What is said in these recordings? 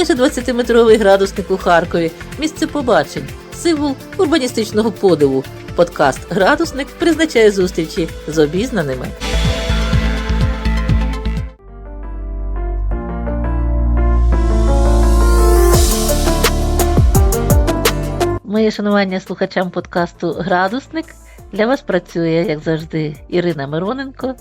майже 20-метровий градусник у Харкові, місце побачень, символ урбаністичного подиву. Подкаст Градусник призначає зустрічі з обізнаними. Моє шанування слухачам подкасту Градусник для вас працює, як завжди, Ірина Мироненко.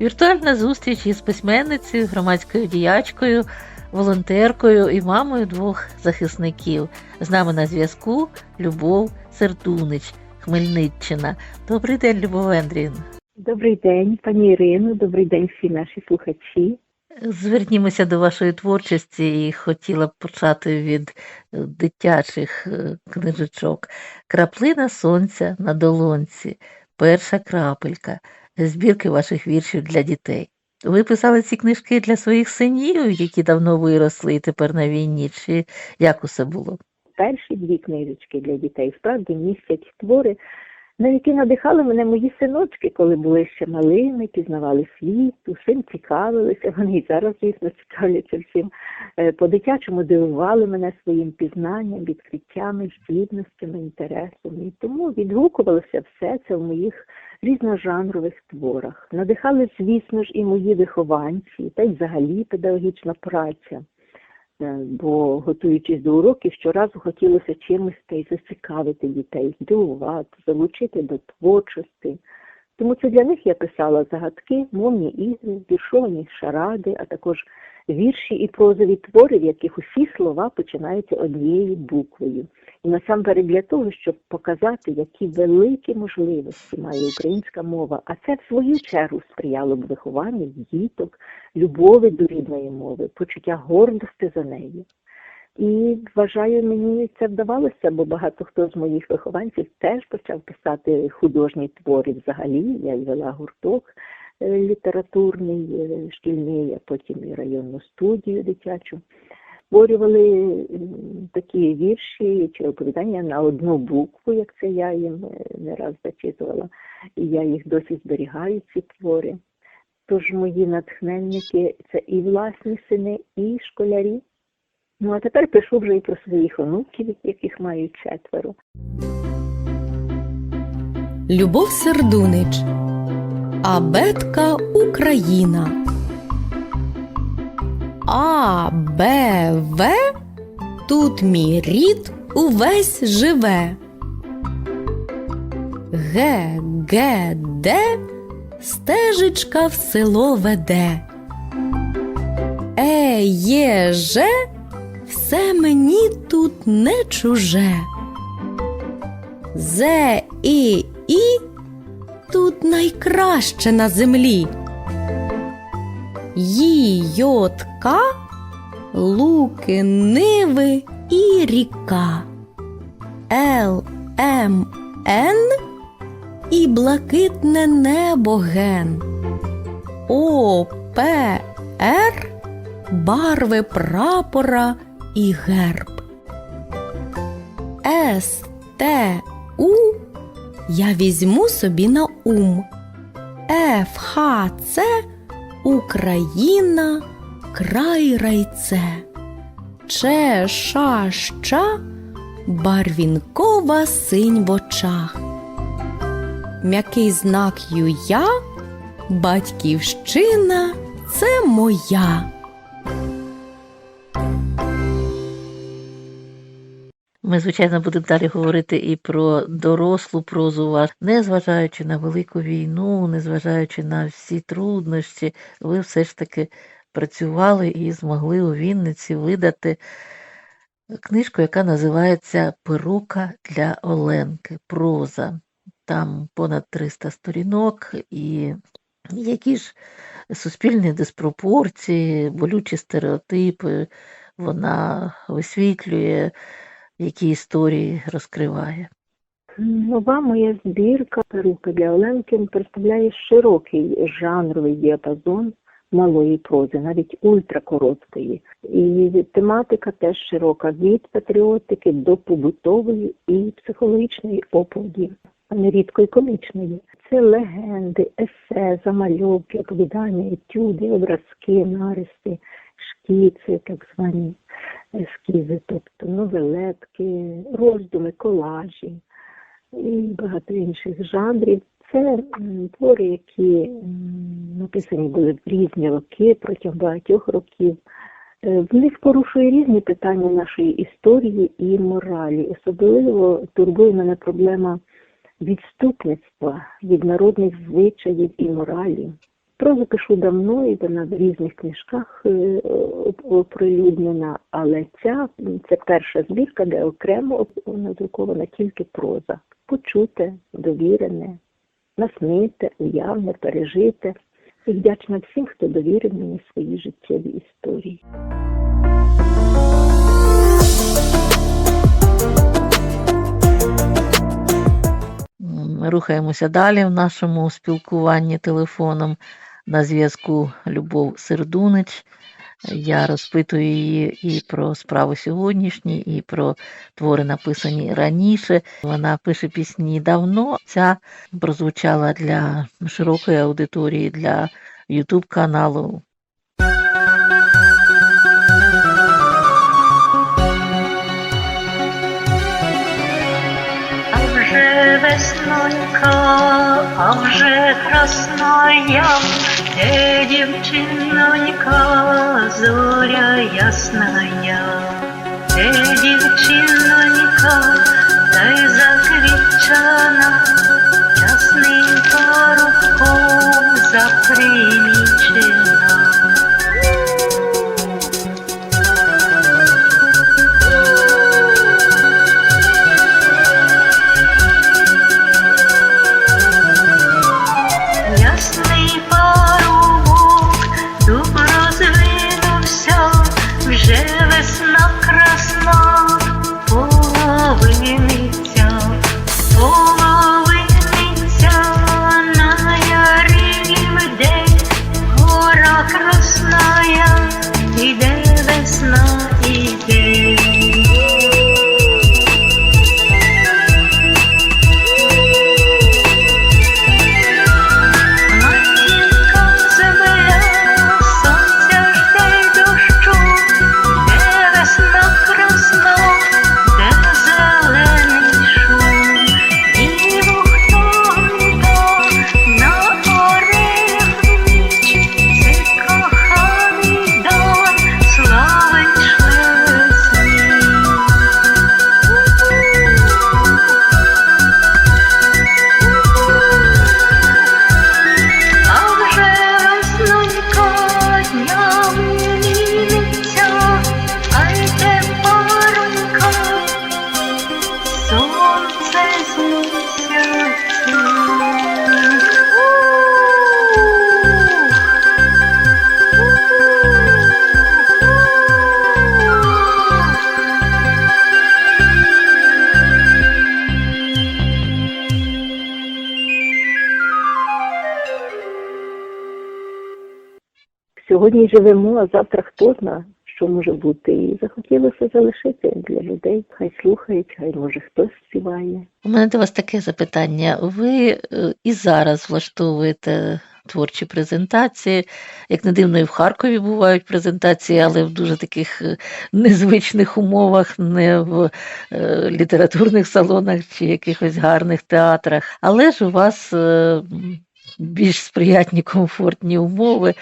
Віртуальна зустріч із письменницею, громадською діячкою, волонтеркою і мамою двох захисників. З нами на зв'язку Любов Сердунич, Хмельниччина. Добрий день, Любов Андріївна. Добрий день, пані Ірино, добрий день всі наші слухачі. Звернімося до вашої творчості і хотіла б почати від е, дитячих е, книжечок. Краплина сонця на долонці, перша крапелька, збірки ваших віршів для дітей. Ви писали ці книжки для своїх синів, які давно виросли і тепер на війні, чи як усе було? Перші дві книжечки для дітей справді містять твори, на які надихали мене мої синочки, коли були ще малими, пізнавали світ, усім цікавилися. Вони і зараз, звісно, цікавляться всім. Е, По-дитячому дивували мене своїм пізнанням, відкриттями, здібностями, інтересами. І тому відгукувалося все це в моїх різножанрових творах. Надихали, звісно ж, і мої вихованці, та й взагалі педагогічна праця. Е, Бо готуючись до уроків, щоразу хотілося чимось та й зацікавити дітей, здивувати, залучити до творчості. Тому це для них я писала загадки, мовні ігри, віршовані шаради, а також вірші і прозові твори, в яких усі слова починаються однією буквою. Насамперед для того, щоб показати, які великі можливості має українська мова, а це в свою чергу сприяло б вихованню діток, любові до рідної мови, почуття гордості за неї. І вважаю, мені це вдавалося, бо багато хто з моїх вихованців теж почав писати художні твори взагалі. Я й вела гурток е, літературний, е, шкільний, а потім і районну студію дитячу. Створювали такі вірші чи оповідання на одну букву, як це я їм е, не раз зачитувала, і я їх досі зберігаю, ці твори. Тож мої натхненники це і власні сини, і школярі. Ну а тепер пишу вже і про своїх онуків, яких маю четверо. Любов Сердунич. Абетка Україна. А, Б, В. Тут мій рід увесь живе. Г, Г, Д. Стежечка в село веде. Е, Є, Ж. Все мені тут не чуже. З, І, І. Тут найкраще на землі. Ї, йот, луки, ниви і ріка. Л, М, Н і блакитне небо ген. О, П, Р барви прапора і герб. С, Т, У я візьму собі на ум. Ф, Х, Ц Україна, край райце. Чешаща барвінкова синь в очах. М'який знак юя, батьківщина це моя. Ми, звичайно, будемо далі говорити і про дорослу прозу вас, незважаючи на велику війну, незважаючи на всі труднощі, ви все ж таки працювали і змогли у Вінниці видати книжку, яка називається Перука для Оленки. Проза. Там понад 300 сторінок, і які ж суспільні диспропорції, болючі стереотипи вона висвітлює які історії розкриває. Нова моя збірка «Перука для Оленки представляє широкий жанровий діапазон малої прози, навіть ультракороткої. І тематика теж широка від патріотики до побутової і психологічної оповіді, а нерідко й комічної. Це легенди, есе, замальовки, оповідання, етюди, образки, нариси, шкіци, так звані ескізи, тобто новелетки, роздуми, колажі і багато інших жанрів. Це твори, які написані були в різні роки протягом багатьох років. Е, В них порушує різні питання нашої історії і моралі. Особливо турбує мене проблема відступництва від народних звичаїв і моралі. Прозу пишу давно і вона в різних книжках е, оприлюднена, але ця це перша збірка, де окремо надрукована тільки проза. Почуте, довірене, насните, уявне, пережите. І вдячна всім, хто довірив мені свої життєві історії. Ми рухаємося далі в нашому спілкуванні телефоном на зв'язку Любов Сердунич. Я розпитую її і про справи сьогоднішні, і про твори, написані раніше. Вона пише пісні давно. Ця прозвучала для широкої аудиторії, для Ютуб каналу. А вже веснонька, а вже красная, де дівчинонька, зоря ясная, де дівчинонька, та й заквітчана, ясним парубком заприлічена. Весна, іде. Сьогодні живемо, а завтра хто зна, що може бути. І захотілося залишити для людей. Хай слухають, хай може хтось співає. У мене до вас таке запитання. Ви е, і зараз влаштовуєте творчі презентації. Як не дивно, і в Харкові бувають презентації, але в дуже таких е, незвичних умовах, не в е, літературних салонах чи якихось гарних театрах. Але ж у вас більш сприятні, комфортні умови,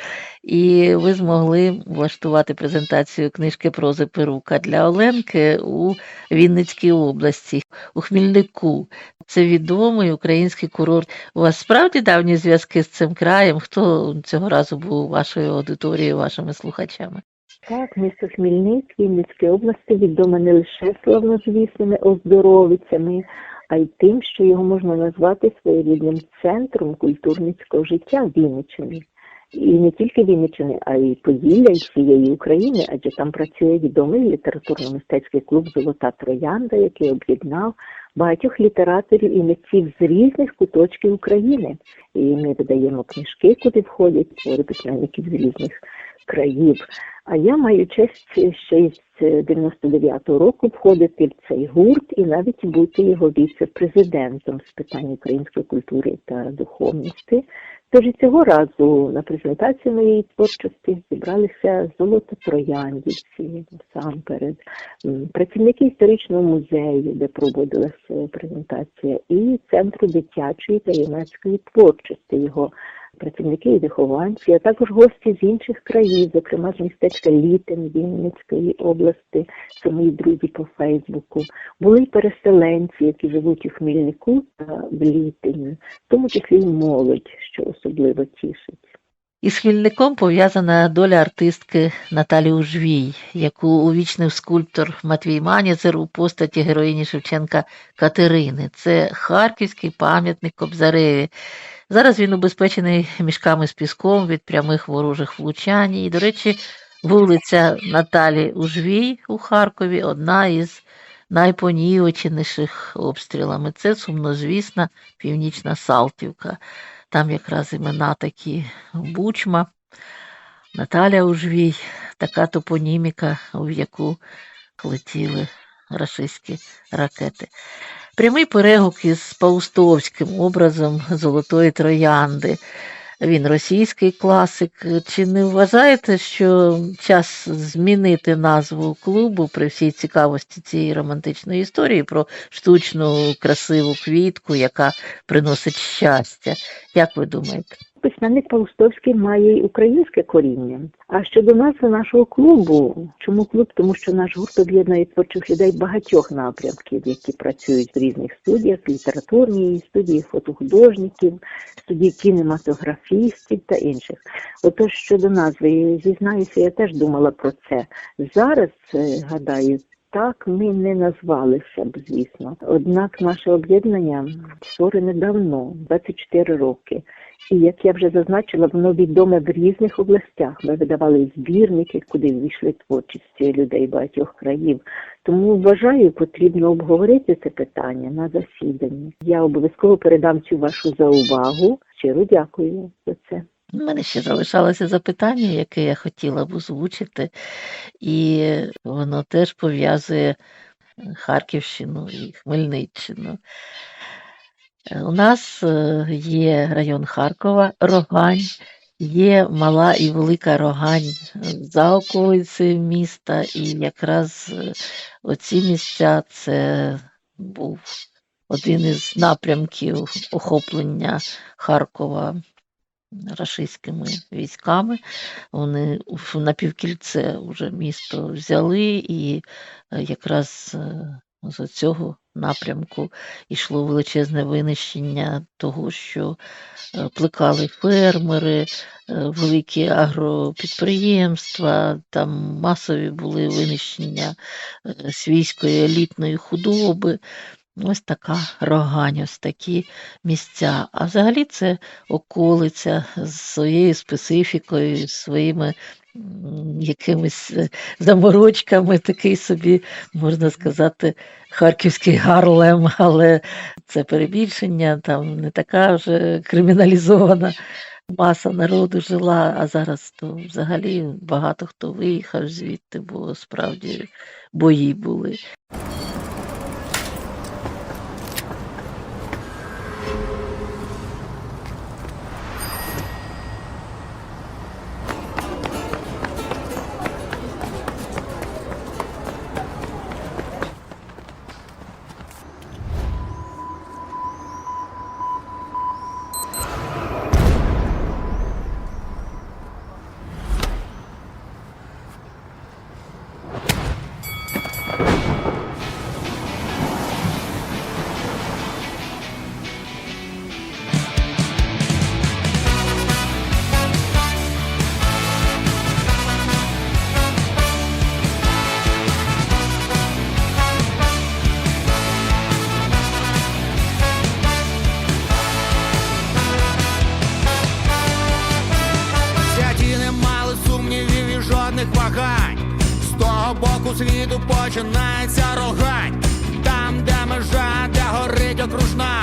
і ви змогли влаштувати презентацію книжки прози Перука для Оленки у Вінницькій області, у Хмільнику. Це відомий український курорт. У вас справді давні зв'язки з цим краєм? Хто цього разу був вашою аудиторією, вашими слухачами? Так, місто Хмільницький, Вінницької області відоме не лише славнозвісними оздоровицями, а й тим, що його можна назвати своєрідним центром культурницького життя Вінниччини. І не тільки Вінниччини, а й Поділля, і всієї України, адже там працює відомий літературно-мистецький клуб Золота Троянда, який об'єднав багатьох літераторів і митців з різних куточків України. І ми видаємо книжки, куди входять твори письменників з різних країв. А я маю честь ще з 99-го року входити в цей гурт і навіть бути його віце-президентом з питань української культури та духовності. Тож і цього разу на презентацію моєї творчості зібралися золототрояндівці насамперед, м, працівники історичного музею, де проводилася презентація, і центру дитячої та юнацької творчості його працівники і вихованці, а також гості з інших країн, зокрема з містечка Літин Вінницької області, це мої друзі по Фейсбуку. Були й переселенці, які живуть у Хмільнику та в Літині, в тому числі й молодь, що особливо тішить. Із Хмільником пов'язана доля артистки Наталі Ужвій, яку увічнив скульптор Матвій Маніцер у постаті героїні Шевченка Катерини. Це харківський пам'ятник Кобзареві. Зараз він убезпечений мішками з піском від прямих ворожих влучань. І, до речі, вулиця Наталі Ужвій у Харкові одна із найпонівеченіших обстрілами. Це сумнозвісна північна Салтівка. Там якраз імена такі Бучма, Наталя Ужвій, така топоніміка, в яку летіли рашистські ракети. Прямий перегук із паустовським образом Золотої Троянди. Він російський класик. Чи не вважаєте, що час змінити назву клубу при всій цікавості цієї романтичної історії про штучну красиву квітку, яка приносить щастя? Як ви думаєте? Письменник Паустовський має й українське коріння. А щодо назви нашого клубу, чому клуб? Тому що наш гурт об'єднує творчих людей багатьох напрямків, які працюють в різних студіях, літературній студії фотохудожників, студії кінематографістів та інших. Отож, щодо назви, зізнаюся, я теж думала про це. Зараз, е, гадаю, так ми не назвалися б, звісно. Однак наше об'єднання створене давно, 24 роки. І як я вже зазначила, воно відоме в різних областях. Ми видавали збірники, куди ввійшли творчість людей багатьох країв. Тому вважаю, потрібно обговорити це питання на засіданні. Я обов'язково передам цю вашу заувагу. Щиро дякую за це. У мене ще залишалося запитання, яке я хотіла б озвучити, і воно теж пов'язує Харківщину і Хмельниччину. Е, У нас е, є район Харкова, Рогань, є мала і велика Рогань е, за околицею міста, і якраз е, оці місця це був один із напрямків охоплення Харкова рашистськими військами. Вони на півкільце вже місто взяли, і е, якраз е, з цього напрямку йшло величезне винищення того, що е, плекали фермери, великі агропідприємства, там масові були винищення свійської елітної худоби. Ось така рогань, ось такі місця. А взагалі це околиця з своєю специфікою, своїми якимись е, заморочками, такий собі, можна сказати, харківський гарлем, але це перебільшення, там не така вже криміналізована маса народу жила, а зараз то взагалі багато хто виїхав звідти, бо справді бої були. починається рогань, там, де межа, де горить окружна,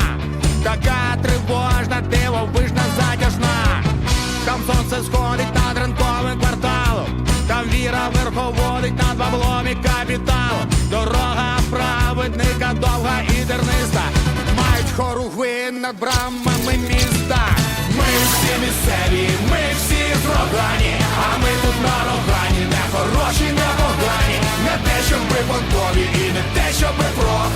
така тривожна, дивовижна, затяжна. Там сонце сходить над ранковим кварталом, там віра верховодить над баблом і капіталом. Дорога праведника довга і дерниста. Мають хоругви над брамами міста. Ми всі місцеві, ми всі зрогані, а ми тут на рогані, не хороші не банкові і не те, що ми про.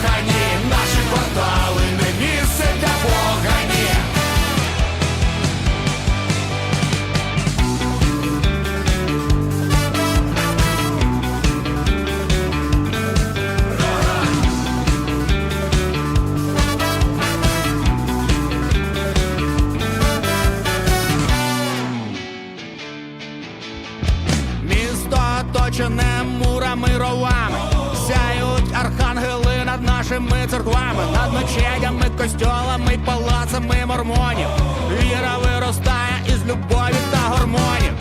Костьолами, й палацами мормонів. Віра виростає із любові та гормонів.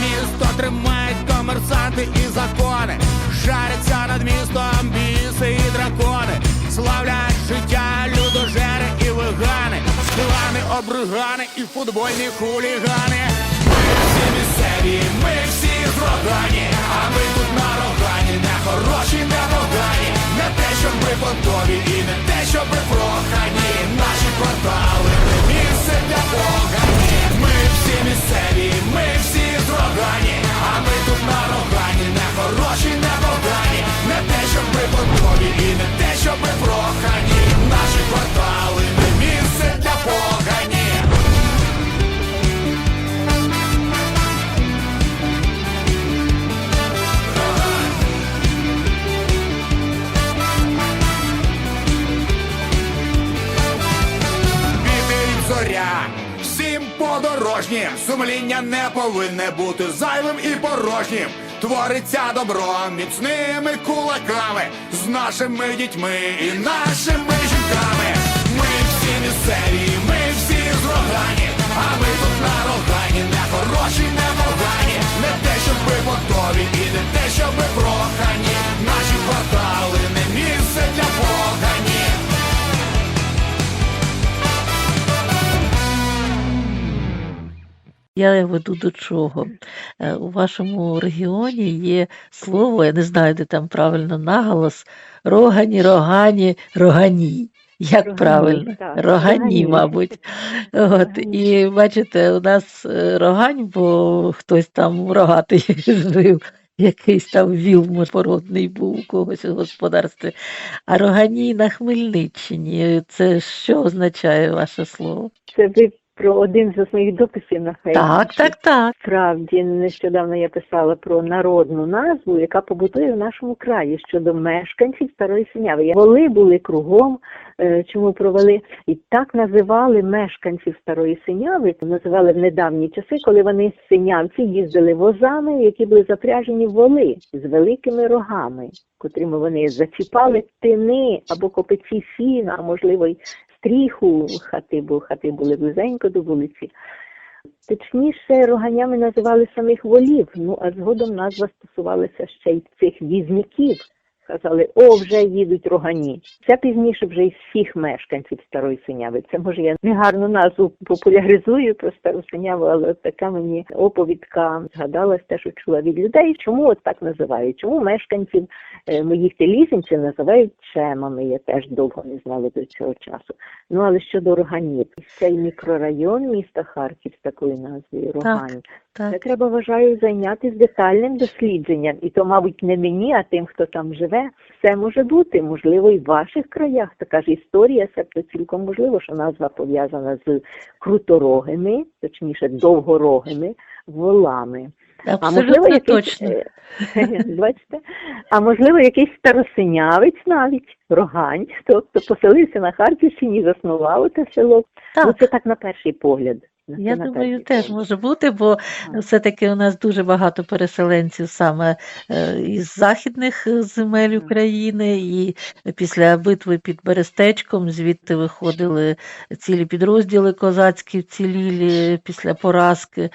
Місто тримають комерсанти і закони. Жаряться над містом біси і дракони. Славлять життя людожери і вегани. Клани, обригани і футбольні хулігани. Ми всі місцеві, ми всі зрогані, а ми тут сумління не повинне бути зайвим і порожнім. Твориться добро міцними кулаками з нашими дітьми і нашими жінками. Ми всі місцеві, ми всі зрогані, а ми тут на рогані, не хороші, не погані, не те, щоб ми готові, і не те, щоб ми прохані. Наші квартали не місце для погані. Я веду до чого. Е, У вашому регіоні є слово, я не знаю, де там правильно наголос, рогані, рогані, рогані. Як Рогані, правильно? так, Рогані, рогані. мабуть. От, і бачите, у нас е, рогань, бо хтось там рогатий жив, якийсь там віл мородний був у когось у господарстві. А рогані на Хмельниччині. Це що означає ваше слово? Це ви про один з моїх дописів на Фейсбуці. Так, так, так. Справді, нещодавно я писала про народну назву, яка побутує в нашому краї щодо мешканців Старої Синяви. Воли були кругом, е, чому провели, і так називали мешканців Старої Синяви, називали в недавні часи, коли вони синявці їздили возами, які були запряжені в воли з великими рогами, котрими вони зачіпали тини або копиці сіна, а можливо й стріху хати, бо хати були близенько до вулиці. Точніше, роганями називали самих волів, ну а згодом назва стосувалася ще й цих візників. Казали, о, вже їдуть рогані. Це пізніше вже із всіх мешканців Старої Синяви. Це може я негарну назву популяризую про Стару Синяву, але така мені оповідка згадалась те, що чула від людей. Чому от так називають? Чому мешканців е, моїх телізінців називають чемами? Я теж довго не знала до цього часу. Ну але щодо роганів, цей мікрорайон міста Харків з такою назвою Рогань. Це Так. треба, вважаю, зайнятися детальним дослідженням. І то, мабуть, не мені, а тим, хто там живе. Все може бути. Можливо, і в ваших краях така ж історія, себто цілком можливо, що назва пов'язана з круторогими, точніше, довгорогими волами. А можливо, якийсь, точно. е, бачите? А можливо, якийсь старосинявець навіть, рогань, тобто поселився на Харківщині, заснував це село. Ну, це так на перший погляд. Я думаю, теж може бути, бо все-таки у нас дуже багато переселенців саме е, із західних е, земель України, і після битви під Берестечком звідти виходили цілі підрозділи козацькі вцілілі після поразки.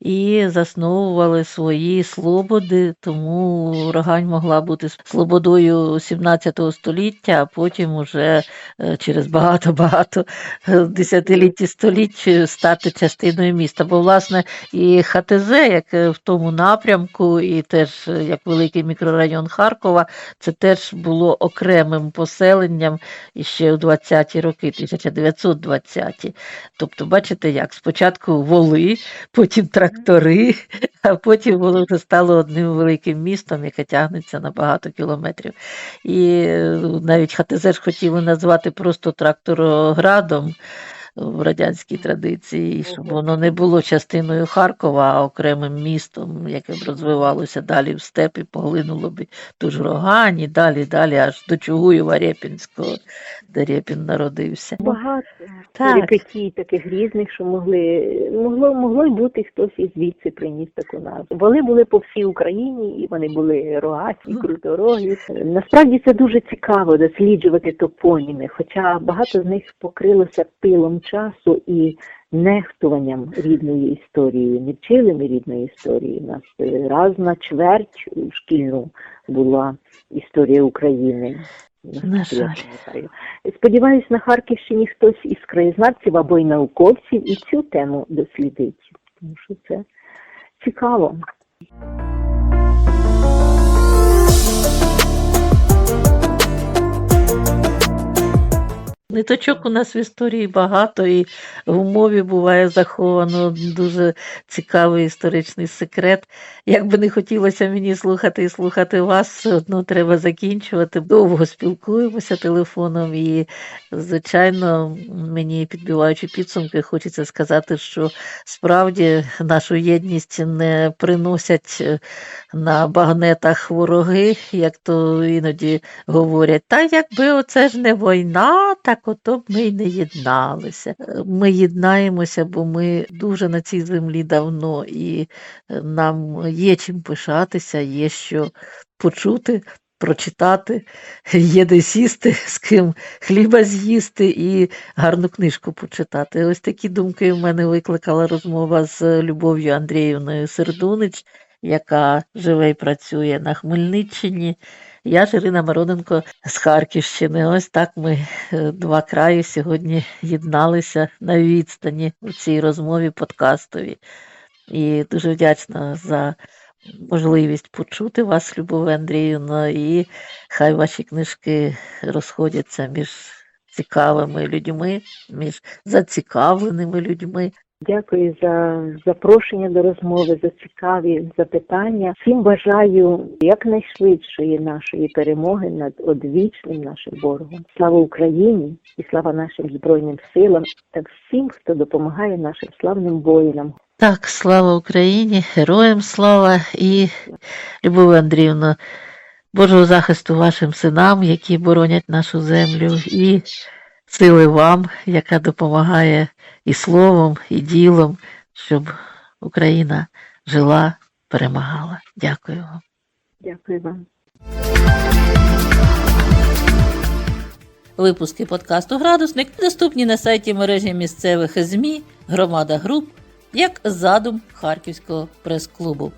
І засновували свої слободи, тому Рогань могла бути слободою 17 століття, а потім уже е, через багато-багато десятиліть і століть е, стати частиною міста. Бо, власне, і ХТЗ, як е, в тому напрямку, і теж е, як великий мікрорайон Харкова, це теж було окремим поселенням іще у 20-ті роки, 1920-ті. Тобто, бачите, як спочатку воли, потім трактори, а потім воно вже стало одним великим містом, яке тягнеться на багато кілометрів. І е, навіть ХТЗ ж хотіли назвати просто трактороградом. В радянській традиції, щоб воно не було частиною Харкова, а окремим містом, яке б розвивалося далі в степі, поглинуло б ту ж Рогань, і далі, далі, аж до Чугуєва Рєпінського, де Рєпін народився. Багато Так. перипетій таких різних, що могли могло могло й бути хтось і звідси приніс таку назву. Вони були по всій Україні, і вони були рогаті, круторогі. Насправді це дуже цікаво досліджувати топоніми, хоча багато з них покрилося пилом часу і нехтуванням рідної історії. Не вчили ми рідної історії. У нас е, раз на чверть шкільну була історія України. На жаль. Сподіваюсь, на Харківщині хтось із краєзнавців або й науковців і цю тему дослідить, тому що це цікаво. Ниточок у нас в історії багато, і в мові буває заховано дуже цікавий історичний секрет. Як би не хотілося мені слухати і слухати вас, все одно треба закінчувати. Довго спілкуємося телефоном, і, звичайно, мені підбиваючи підсумки, хочеться сказати, що справді нашу єдність не приносять е, на багнетах вороги, як то іноді говорять. Та якби оце ж не війна, так ото б ми й не єдналися. Е, Ми єднаємося, бо ми дуже на цій землі давно, і е, нам є чим пишатися, є що почути. Прочитати, є де сісти, з ким хліба з'їсти і гарну книжку почитати. Ось такі думки в мене викликала розмова з Любов'ю Андріївною Сердунич, яка живе і працює на Хмельниччині. Я ж Ірина Мироненко з Харківщини. Ось так ми е, два краї сьогодні єдналися на відстані у цій розмові подкастові. І дуже вдячна за можливість почути вас, Любов Андріївна, і хай ваші книжки розходяться між цікавими людьми, між зацікавленими людьми. Дякую за запрошення до розмови, за цікаві запитання. Всім бажаю якнайшвидшої нашої перемоги над одвічним нашим ворогом. Слава Україні і слава нашим збройним силам та всім, хто допомагає нашим славним воїнам. Так, слава Україні, героям слава і Любов Андріївна, Божого захисту вашим синам, які боронять нашу землю, і сили вам, яка допомагає і словом, і ділом, щоб Україна жила, перемагала. Дякую вам. Дякую вам. Випуски подкасту Градусник доступні на сайті мережі місцевих ЗМІ Громада Груп як задум Харківського прес-клубу.